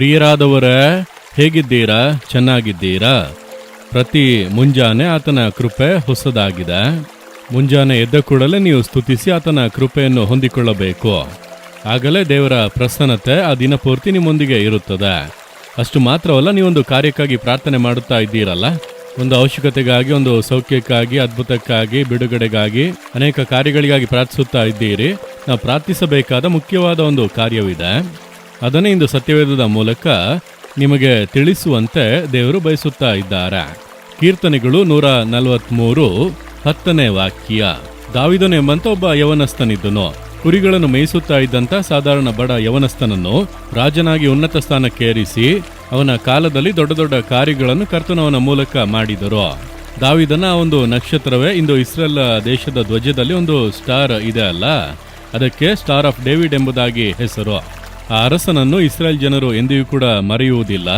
ಪ್ರಿಯರಾದವರೇ, ಹೇಗಿದ್ದೀರಾ? ಚೆನ್ನಾಗಿದ್ದೀರಾ? ಪ್ರತಿ ಮುಂಜಾನೆ ಆತನ ಕೃಪೆ ಹೊಸದಾಗಿದೆ. ಮುಂಜಾನೆ ಎದ್ದ ಕೂಡಲೇ ನೀವು ಸ್ತುತಿಸಿ ಆತನ ಕೃಪೆಯನ್ನು ಹೊಂದಿಕೊಳ್ಳಬೇಕು. ಆಗಲೇ ದೇವರ ಪ್ರಸನ್ನತೆ ಆ ದಿನ ಪೂರ್ತಿ ನಿಮ್ಮೊಂದಿಗೆ ಇರುತ್ತದೆ. ಅಷ್ಟು ಮಾತ್ರವಲ್ಲ, ನೀವೊಂದು ಕಾರ್ಯಕ್ಕಾಗಿ ಪ್ರಾರ್ಥನೆ ಮಾಡುತ್ತಾ ಇದ್ದೀರಲ್ಲ? ಒಂದು ಅವಶ್ಯಕತೆಗಾಗಿ, ಒಂದು ಸೌಖ್ಯಕ್ಕಾಗಿ, ಅದ್ಭುತಕ್ಕಾಗಿ, ಬಿಡುಗಡೆಗಾಗಿ, ಅನೇಕ ಕಾರ್ಯಗಳಿಗಾಗಿ ಪ್ರಾರ್ಥಿಸುತ್ತಾ ಇದ್ದೀರಿ. ನಾವು ಪ್ರಾರ್ಥಿಸಬೇಕಾದ ಮುಖ್ಯವಾದ ಒಂದು ಕಾರ್ಯವಿದೆ. ಅದನ್ನೇ ಇಂದು ಸತ್ಯವೇದದ ಮೂಲಕ ನಿಮಗೆ ತಿಳಿಸುವಂತೆ ದೇವರು ಬಯಸುತ್ತಾ ಇದ್ದಾರೆ. ಕೀರ್ತನೆಗಳು ನೂರ ನಲವತ್ಮೂರು, ಹತ್ತನೇ ವಾಕ್ಯ. ದಾವಿದನು ಎಂಬಂತ ಒಬ್ಬ ಯವನಸ್ಥನಿದ್ದನು. ಕುರಿಗಳನ್ನು ಮೇಯಿಸುತ್ತಾ ಇದ್ದಂತ ಸಾಧಾರಣ ಬಡ ಯವನಸ್ಥನನ್ನು ರಾಜನಾಗಿ ಉನ್ನತ ಸ್ಥಾನಕ್ಕೇರಿಸಿ ಅವನ ಕಾಲದಲ್ಲಿ ದೊಡ್ಡ ದೊಡ್ಡ ಕಾರ್ಯಗಳನ್ನು ಕರ್ತನವನ ಮೂಲಕ ಮಾಡಿದರು. ದಾವಿದನ ಒಂದು ನಕ್ಷತ್ರವೇ ಇಂದು ಇಸ್ರೇಲ್ ದೇಶದ ಧ್ವಜದಲ್ಲಿ ಒಂದು ಸ್ಟಾರ್ ಇದೆ ಅಲ್ಲ? ಅದಕ್ಕೆ ಸ್ಟಾರ್ ಆಫ್ ಡೇವಿಡ್ ಎಂಬುದಾಗಿ ಹೆಸರು. ಆ ಅರಸನನ್ನು ಇಸ್ರೇಲ್ ಜನರು ಎಂದಿಗೂ ಕೂಡ ಮರೆಯುವುದಿಲ್ಲ.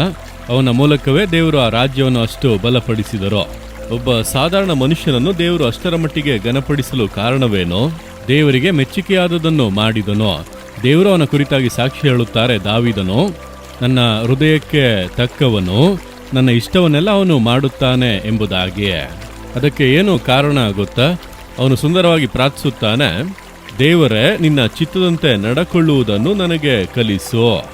ಅವನ ಮೂಲಕವೇ ದೇವರು ಆ ರಾಜ್ಯವನ್ನು ಅಷ್ಟು ಬಲಪಡಿಸಿದರು. ಒಬ್ಬ ಸಾಧಾರಣ ಮನುಷ್ಯನನ್ನು ದೇವರು ಅಷ್ಟರ ಮಟ್ಟಿಗೆ ಘನಪಡಿಸಲು ಕಾರಣವೇನೋ? ದೇವರಿಗೆ ಮೆಚ್ಚುಗೆಯಾದದನ್ನು ಮಾಡಿದನು. ದೇವರು ಅವನ ಕುರಿತಾಗಿ ಸಾಕ್ಷಿ ಹೇಳುತ್ತಾರೆ ದಾವಿದನು. ನನ್ನ ಹೃದಯಕ್ಕೆ ತಕ್ಕವನು, ನನ್ನ ಇಷ್ಟವನ್ನೆಲ್ಲ ಅವನು ಮಾಡುತ್ತಾನೆ ಎಂಬುದಾಗಿಯೇ. ಅದಕ್ಕೆ ಏನು ಕಾರಣ ಗೊತ್ತಾ? ಅವನು ಸುಂದರವಾಗಿ ಪ್ರಾರ್ಥಿಸುತ್ತಾನೆ. ದೇವರೇ, ನಿನ್ನ ಚಿತ್ತದಂತೆ ನಡಕೊಳ್ಳುವುದನ್ನು ನನಗೆ ಕಲಿಸು.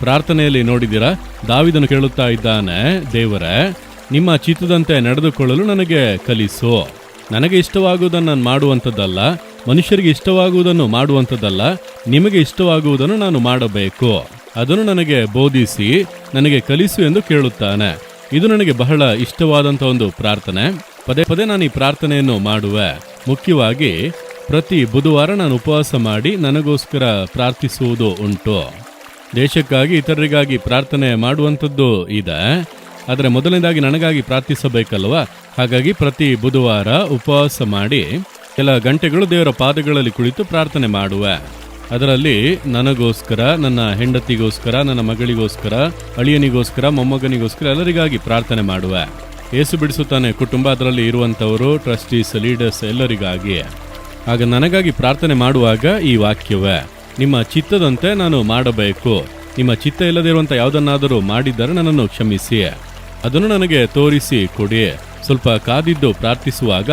ಪ್ರಾರ್ಥನೆಯಲ್ಲಿ ನೋಡಿದಿರಾ ದಾವಿದನು ಕೇಳುತ್ತಾ ಇದ್ದಾನೆ, ದೇವರೇ, ನಿಮ್ಮ ಚಿತ್ತದಂತೆ ನಡೆದುಕೊಳ್ಳಲು ನನಗೆ ಕಲಿಸು. ನನಗೆ ಇಷ್ಟವಾಗುವುದನ್ನು ನಾನು ಮಾಡುವಂಥದ್ದಲ್ಲ, ಮನುಷ್ಯರಿಗೆ ಇಷ್ಟವಾಗುವುದನ್ನು ಮಾಡುವಂಥದ್ದಲ್ಲ, ನಿಮಗೆ ಇಷ್ಟವಾಗುವುದನ್ನು ನಾನು ಮಾಡಬೇಕು. ಅದನ್ನು ನನಗೆ ಬೋಧಿಸಿ, ನನಗೆ ಕಲಿಸು ಎಂದು ಕೇಳುತ್ತಾನೆ. ಇದು ನನಗೆ ಬಹಳ ಇಷ್ಟವಾದಂಥ ಒಂದು ಪ್ರಾರ್ಥನೆ. ಪದೇ ಪದೇ ನಾನು ಈ ಪ್ರಾರ್ಥನೆಯನ್ನು ಮಾಡುವೆ. ಮುಖ್ಯವಾಗಿ ಪ್ರತಿ ಬುಧವಾರ ನಾನು ಉಪವಾಸ ಮಾಡಿ ನನಗೋಸ್ಕರ ಪ್ರಾರ್ಥಿಸುವುದು ಉಂಟು. ದೇಶಕ್ಕಾಗಿ ಇತರರಿಗಾಗಿ ಪ್ರಾರ್ಥನೆ ಮಾಡುವಂಥದ್ದು ಇದೆ. ಆದರೆ ಮೊದಲನೇದಾಗಿ ನನಗಾಗಿ ಪ್ರಾರ್ಥಿಸಬೇಕಲ್ವ? ಹಾಗಾಗಿ ಪ್ರತಿ ಬುಧವಾರ ಉಪವಾಸ ಮಾಡಿ ಕೆಲ ಗಂಟೆಗಳು ದೇವರ ಪಾದಗಳಲ್ಲಿ ಕುಳಿತು ಪ್ರಾರ್ಥನೆ ಮಾಡುವೆ. ಅದರಲ್ಲಿ ನನಗೋಸ್ಕರ, ನನ್ನ ಹೆಂಡತಿಗೋಸ್ಕರ, ನನ್ನ ಮಗಳಿಗೋಸ್ಕರ, ಅಳಿಯನಿಗೋಸ್ಕರ, ಮೊಮ್ಮಗನಿಗೋಸ್ಕರ ಎಲ್ಲರಿಗಾಗಿ ಪ್ರಾರ್ಥನೆ ಮಾಡುವೆ. ಏಸು ಬಿಡಿಸುತ್ತಾನೆ ಕುಟುಂಬ, ಅದರಲ್ಲಿ ಇರುವಂಥವರು ಟ್ರಸ್ಟೀಸ್ ಲೀಡರ್ಸ್ ಎಲ್ಲರಿಗಾಗಿ. ಆಗ ನನಗಾಗಿ ಪ್ರಾರ್ಥನೆ ಮಾಡುವಾಗ ಈ ವಾಕ್ಯವೇ. ನಿಮ್ಮ ಚಿತ್ತದಂತೆ ನಾನು ಮಾಡಬೇಕು. ನಿಮ್ಮ ಚಿತ್ತ ಇಲ್ಲದಿರುವಂಥ ಯಾವುದನ್ನಾದರೂ ಮಾಡಿದ್ದರೆ ನನ್ನನ್ನು ಕ್ಷಮಿಸಿ. ಅದನ್ನು ನನಗೆ ತೋರಿಸಿ ಕೊಡಿ. ಸ್ವಲ್ಪ ಕಾದಿದ್ದು ಪ್ರಾರ್ಥಿಸುವಾಗ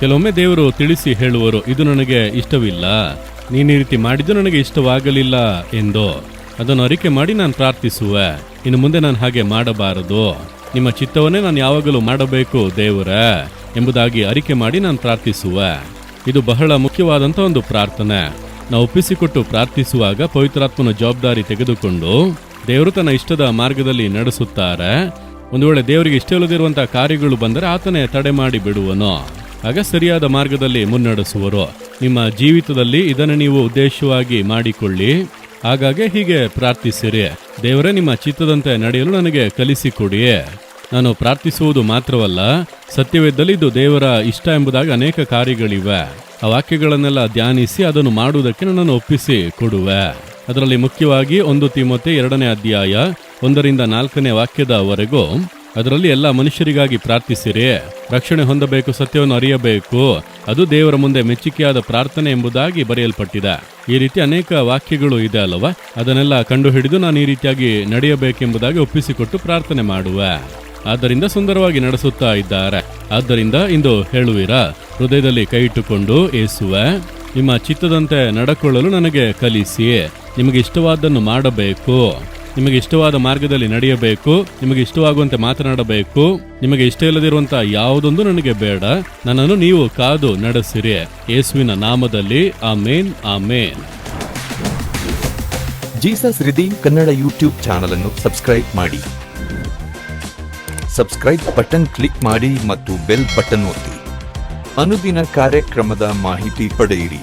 ಕೆಲವೊಮ್ಮೆ ದೇವರು ತಿಳಿಸಿ ಹೇಳುವರು, ಇದು ನನಗೆ ಇಷ್ಟವಿಲ್ಲ. ನೀನು ಈ ರೀತಿ ಮಾಡಿದ್ದು ನನಗೆ ಇಷ್ಟವಾಗಲಿಲ್ಲ ಎಂದು. ಅದನ್ನು ಅರಿಕೆ ಮಾಡಿ ನಾನು ಪ್ರಾರ್ಥಿಸುವೆ. ಇನ್ನು ಮುಂದೆ ನಾನು ಹಾಗೆ ಮಾಡಬಾರದು. ನಿಮ್ಮ ಚಿತ್ತವನ್ನೇ ನಾನು ಯಾವಾಗಲೂ ಮಾಡಬೇಕು ದೇವರೇ ಎಂಬುದಾಗಿ ಅರಿಕೆ ಮಾಡಿ ನಾನು ಪ್ರಾರ್ಥಿಸುವೆ. ಇದು ಬಹಳ ಮುಖ್ಯವಾದಂಥ ಒಂದು ಪ್ರಾರ್ಥನೆ. ನಾವು ಒಪ್ಪಿಸಿಕೊಟ್ಟು ಪ್ರಾರ್ಥಿಸುವಾಗ ಪವಿತ್ರಾತ್ಮನ ಜವಾಬ್ದಾರಿ ತೆಗೆದುಕೊಂಡು ದೇವರು ತನ್ನ ಇಷ್ಟದ ಮಾರ್ಗದಲ್ಲಿ ನಡೆಸುತ್ತಾರೆ. ಒಂದು ವೇಳೆ ದೇವರಿಗೆ ಇಷ್ಟವಿಲ್ಲದಿರುವಂತಹ ಕಾರ್ಯಗಳು ಬಂದರೆ ಆತನೇ ತಡೆ ಮಾಡಿ ಬಿಡುವನು. ಆಗ ಸರಿಯಾದ ಮಾರ್ಗದಲ್ಲಿ ಮುನ್ನಡೆಸುವರು. ನಿಮ್ಮ ಜೀವಿತದಲ್ಲಿ ಇದನ್ನು ನೀವು ಉದ್ದೇಶವಾಗಿ ಮಾಡಿಕೊಳ್ಳಿ. ಹಾಗಾಗಿ ಹೀಗೆ ಪ್ರಾರ್ಥಿಸಿರಿ. ದೇವರೇ, ನಿಮ್ಮ ಚಿತ್ತದಂತೆ ನಡೆಯಲು ನನಗೆ ಕಲಿಸಿಕೊಡಿ. ನಾನು ಪ್ರಾರ್ಥಿಸುವುದು ಮಾತ್ರವಲ್ಲ, ಸತ್ಯವೇದ್ದಲ್ಲಿ ಇದು ದೇವರ ಇಷ್ಟ ಎಂಬುದಾಗಿ ಅನೇಕ ಕಾರ್ಯಗಳಿವೆ. ಆ ವಾಕ್ಯಗಳನ್ನೆಲ್ಲ ಧ್ಯಾನಿಸಿ ಅದನ್ನು ಮಾಡುವುದಕ್ಕೆ ನನ್ನನ್ನು ಒಪ್ಪಿಸಿ ಕೊಡುವೆ. ಅದರಲ್ಲಿ ಮುಖ್ಯವಾಗಿ ಒಂದು ತಿಮ್ಮತೆ ಎರಡನೇ ಅಧ್ಯಾಯ ಒಂದರಿಂದ ನಾಲ್ಕನೇ ವಾಕ್ಯದವರೆಗೂ ಅದರಲ್ಲಿ ಎಲ್ಲ ಮನುಷ್ಯರಿಗಾಗಿ ಪ್ರಾರ್ಥಿಸಿರಿ. ರಕ್ಷಣೆ ಹೊಂದಬೇಕು, ಸತ್ಯವನ್ನು ಅರಿಯಬೇಕು. ಅದು ದೇವರ ಮುಂದೆ ಮೆಚ್ಚುಗೆಯಾದ ಪ್ರಾರ್ಥನೆ ಎಂಬುದಾಗಿ ಬರೆಯಲ್ಪಟ್ಟಿದೆ. ಈ ರೀತಿ ಅನೇಕ ವಾಕ್ಯಗಳು ಇದೆ ಅಲ್ಲವಾ? ಅದನ್ನೆಲ್ಲ ಕಂಡುಹಿಡಿದು ನಾನು ಈ ರೀತಿಯಾಗಿ ನಡೆಯಬೇಕೆಂಬುದಾಗಿ ಒಪ್ಪಿಸಿಕೊಟ್ಟು ಪ್ರಾರ್ಥನೆ ಮಾಡುವೆ. ಆದ್ದರಿಂದ ಸುಂದರವಾಗಿ ನಡೆಸುತ್ತಾ ಇದ್ದಾರೆ. ಆದ್ದರಿಂದ ಇಂದು ಹೇಳುವಿರಾ, ಹೃದಯದಲ್ಲಿ ಕೈ ಇಟ್ಟುಕೊಂಡು ಏಸುವೆ, ನಿಮ್ಮ ಚಿತ್ತದಂತೆ ನಡಕೊಳ್ಳಲು ನನಗೆ ಕಲಿಸಿ ನಿಮಗೆ ಇಷ್ಟವಾದ್ದನ್ನು ಮಾಡಬೇಕು, ನಿಮಗೆ ಇಷ್ಟವಾದ ಮಾರ್ಗದಲ್ಲಿ ನಡೆಯಬೇಕು, ನಿಮಗೆ ಇಷ್ಟವಾಗುವಂತೆ ಮಾತನಾಡಬೇಕು, ನಿಮಗೆ ಇಷ್ಟ ಇಲ್ಲದಿರುವಂತ ಯಾವುದೊಂದು ನನಗೆ ಬೇಡ, ನನ್ನನ್ನು ನೀವು ಕಾದು ನಡೆಸಿರಿ ಯೇಸುವಿನ ನಾಮದಲ್ಲಿ, amen amen. Jesus redeem Kannada YouTube channel ಅನ್ನು ಸಬ್ಸ್ಕ್ರೈಬ್ ಮಾಡಿ. ಸಬ್ಸ್ಕ್ರೈಬ್ ಬಟನ್ ಕ್ಲಿಕ್ ಮಾಡಿ ಮತ್ತು ಬೆಲ್ ಬಟನ್ ಒತ್ತಿ. ಅನುದಿನ ಕಾರ್ಯಕ್ರಮದ ಮಾಹಿತಿ ಪಡೆಯಿರಿ.